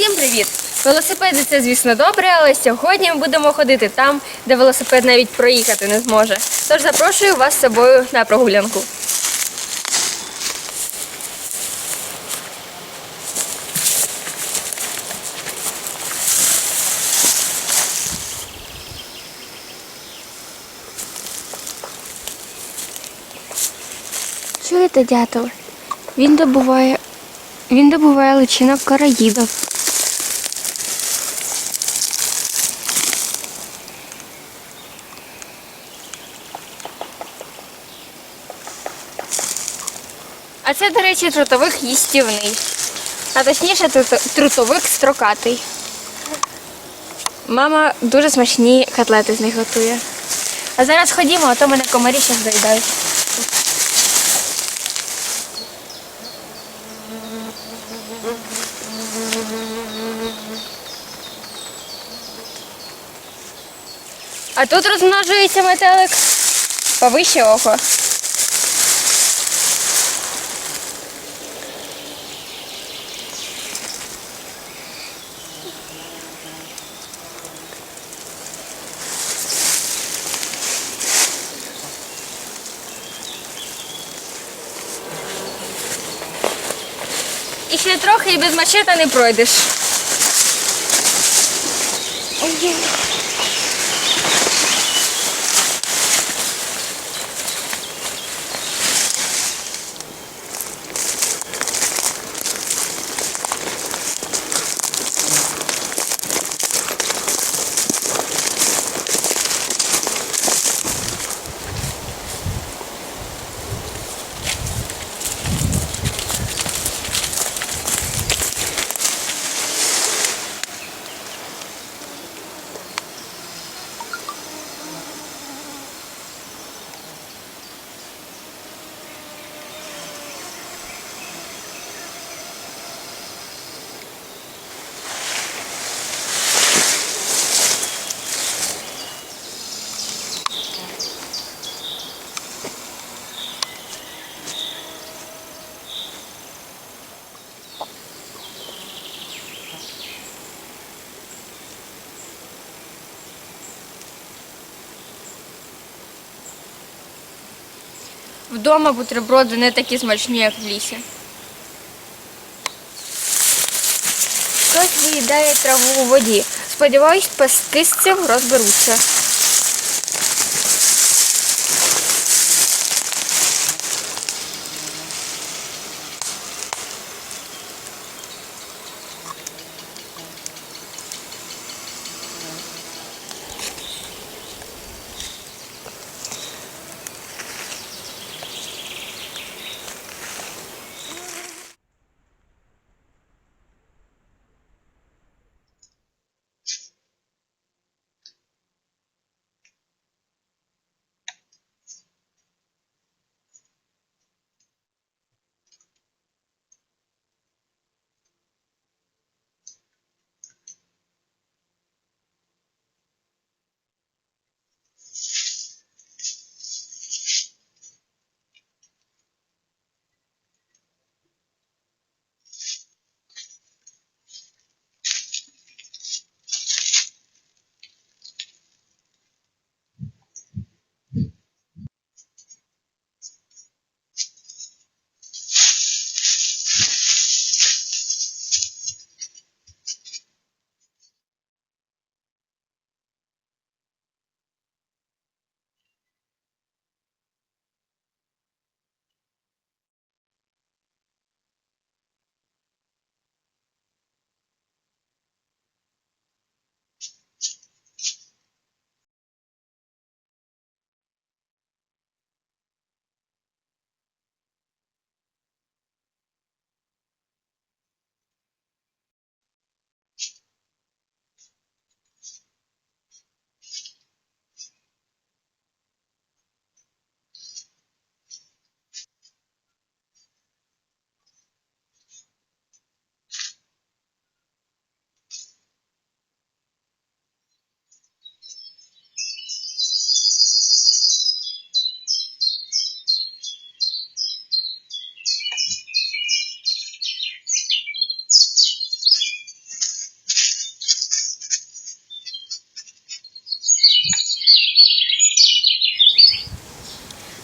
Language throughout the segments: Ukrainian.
Усім привіт! Велосипеди це, звісно, добре, але сьогодні ми будемо ходити там, де велосипед навіть проїхати не зможе. Тож запрошую вас з собою на прогулянку. Чуєте, дятел? Він добуває. Він добуває личинок караїдів. А це, до речі, трутовик їстівний. А точніше, труто- трутовик строкатий. Мама дуже смачні котлети з них готує. А зараз ходімо, а то мене комарі ще доїдають. А тут розмножується метелик повище око. І ще трохи і без мачета не пройдеш. Вдома бутерброди не такі смачні, як в лісі. Хтось виїдає траву у воді. Сподіваюсь, паски з цим розберуться.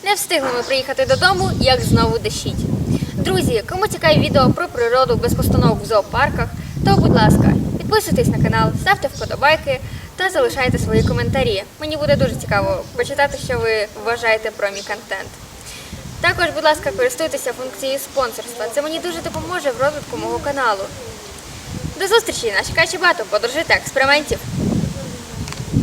Не встигли ми приїхати додому, як знову дощить. Друзі, кому цікаві відео про природу без постановок в зоопарках, то будь ласка, підписуйтесь на канал, ставте вподобайки та залишайте свої коментарі. Мені буде дуже цікаво почитати, що ви вважаєте про мій контент. Також, будь ласка, користуйтеся функцією спонсорства. Це мені дуже допоможе в розвитку мого каналу. До зустрічі на чекачі багато подорожити експериментів.